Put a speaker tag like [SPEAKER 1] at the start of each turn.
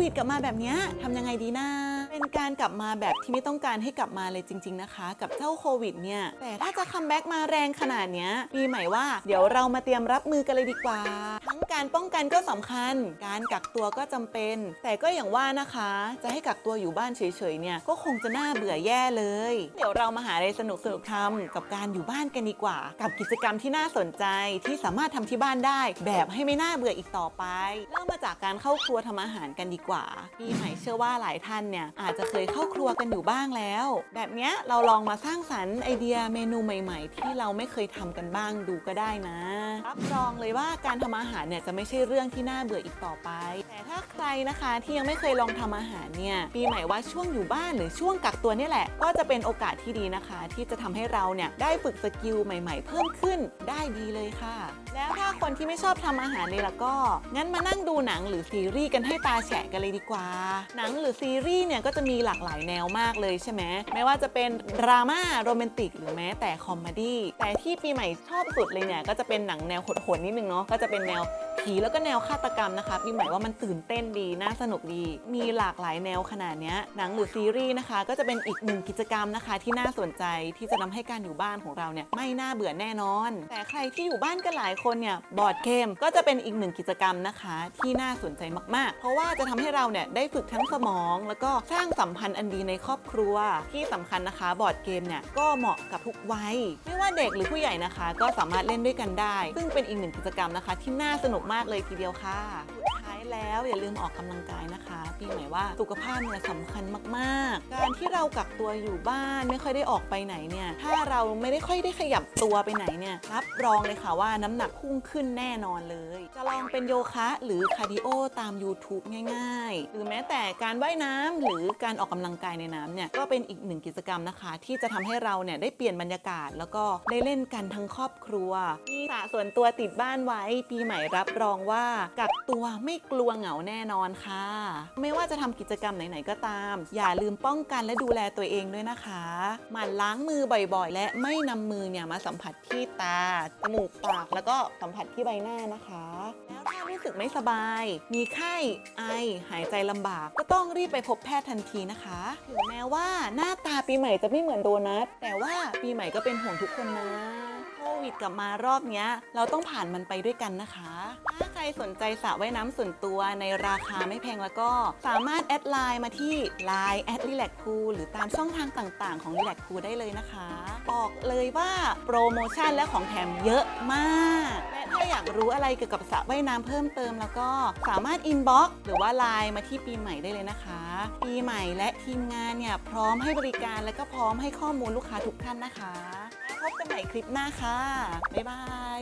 [SPEAKER 1] วิดกลับมาแบบนี้ทำยังไงดีนะ เป็นการกลับมาแบบที่ไม่ต้องการให้กลับมาเลยจริง ๆนะคะ กับเจ้าโควิดเนี่ย แต่ถ้าจะคัมแบ็กมาแรงขนาดเนี้ยปีใหม่ว่าเดี๋ยวเรามาเตรียมรับมือกันเลยดีกว่า ทั้งการป้องกันก็สำคัญ การกักตัวก็จำเป็น แต่ก็อย่างว่านะคะ จะให้กักตัวอยู่บ้านเฉยๆเนี่ยก็คงจะน่าเบื่อแย่เลย เดี๋ยวเรามาหาอะไรสนุกสนุกทำกับการอยู่บ้านกันดีกว่า กับกิจกรรมที่น่าสนใจที่สามารถทำที่บ้านได้ แบบให้ไม่น่าเบื่ออีกต่อไป เริ่มมาจากการเข้าครัวทำอาหารกันดีกว่าปีใหม่เชื่อว่าหลายท่านเนี่ยอาจจะเคยเข้าครัวกันอยู่บ้างแล้ว แบบเนี้ยเราลองมาสร้างสรรค์ไอเดียเมนูใหม่ ๆ ที่เราไม่เคยทำกันบ้างดูก็ได้นะ รับรองเลยว่าการทำอาหารเนี่ยจะไม่ใช่เรื่องที่น่าเบื่ออีกต่อไปาใครนะคะที่ยังไม่เคยลองทำอาหารเนี่ยปีใหม่ว่าช่วงอยู่บ้านหรือช่วงกักตัวนี่แหละ ก็จะเป็นโอกาสที่ดีนะคะ ที่จะทำให้เราเนี่ยได้ฝึกสกิลใหม่ ๆ เพิ่มขึ้นได้ดีเลยค่ะ แล้วถ้าคนที่ไม่ชอบทำอาหารเลยล่ะก็ งั้นมานั่งดูหนังหรือซีรีส์กันให้ตาแฉะกันเลยดีกว่า หนังหรือซีรีส์เนี่ยก็จะมีหลากหลายแนวมากเลยใช่ไหมไม่ว่าจะเป็นดราม่าโรแมนติกหรือแม้แต่คอมเมดี้แต่ที่ปีใหม่ชอบสุดเลยเนี่ยก็จะเป็นหนังแนวโหดๆนิดนึงเนาะก็จะเป็นแนว ผีแล้วก็แนวฆาตกรรมนะคะปีใหม่ว่ามันตื่นเต้นดีน่าสนุกดี มีหลากหลายแนวขนาดนี้หนังหรือซีรีส์นะคะ ก็จะเป็นอีกหนึ่งกิจกรรมนะคะ ที่น่าสนใจที่จะทำให้การอยู่บ้านของเราเนี่ยไม่น่าเบื่อแน่นอน แต่ใครที่อยู่บ้านกันหลายคนเนี่ยบอร์ดเกมก็จะเป็นอีกหนึ่งกิจกรรมนะคะ ที่น่าสนใจมากๆ เพราะว่าจะทำให้เราเนี่ยได้ฝึกทั้งสมอง แล้วก็สร้างสัมพันธ์อันดีในครอบครัว ที่สำคัญนะคะ บอร์ดเกมเนี่ยก็เหมาะกับทุกวัยไม่ว่าเด็กหรือผู้ใหญ่นะคะ ก็สามารถเล่นด้วยกันได้ ซึ่งเป็นอีกหนึ่งกิจกรรมนะคะ ที่น่าสนุกมากเลยทีเดียวค่ะ แล้ว อย่าลืมออกกำลังกายนะคะพี่หมายว่าสุขภาพเนี่ยสำคัญมาก ๆ การที่เรากักตัวอยู่บ้านไม่ค่อยได้ออกไปไหนเนี่ยถ้าเราไม่ได้ค่อยได้ขยับตัวไปไหนเนี่ยรับรองเลยค่ะว่าน้ำหนักพุ่งขึ้นแน่นอนเลย จะลองเป็นโยคะหรือคาร์ดิโอตาม YouTube ง่าย ๆ หรือแม้แต่การว่ายน้ำหรือการออกกำลังกายในน้ำเนี่ยก็เป็นอีกหนึ่งกิจกรรมนะคะ ที่จะทำให้เราเนี่ยได้เปลี่ยนบรรยากาศ แล้วก็ได้เล่นกันทั้งครอบครัวมีสระส่วนตัวติดบ้านไว้ปีใหม่รับรองว่ากักตัวไม่กลัวลวงเหงาแน่นอนค่ะ ไม่ว่าจะทำกิจกรรมไหนๆก็ตาม อย่าลืมป้องกันและดูแลตัวเองด้วยนะคะหมั่นล้างมือบ่อยๆ และไม่นำมือเนี่ยมาสัมผัสที่ตาจมูกปากแล้วก็สัมผัสที่ใบหน้านะคะแล้วถ้ารู้สึกไม่สบาย มีไข้ไอ หายใจลำบาก ก็ต้องรีบไปพบแพทย์ทันทีนะคะถึงแม้ว่าหน้าตาปีใหม่จะไม่เหมือนโดนัทแต่ว่าปีใหม่ก็เป็นห่วงทุกคนนะ วิดกลับมารอบนี้เราต้องผ่านมันไปด้วยกันนะคะ ถ้าใครสนใจสระว่ายน้ำส่วนตัวในราคาไม่แพงแล้วก็สามารถแอดไลน์มาที่ Line แอด r e l a x คูหรือตามช่องทางต่างๆ ของ r e l a x คูได้เลยนะคะ บอกเลยว่าโปรโมชั่นและของแถมเยอะมากและถ้าอยากรู้อะไรเกี่ยวกับสระว่ายน้ำเพิ่มเติมแล้วก็สามารถอินบ็อกซ์หรือว่าไลน์มาที่ปีใหม่ได้เลยนะคะ ปีใหม่และทีมงานเนี่ยพร้อมให้บริการและก็พร้อมให้ข้อมูลลูกค้าทุกท่านนะคะ พบกันใหม่คลิปหน้าค่ะ บ๊ายบาย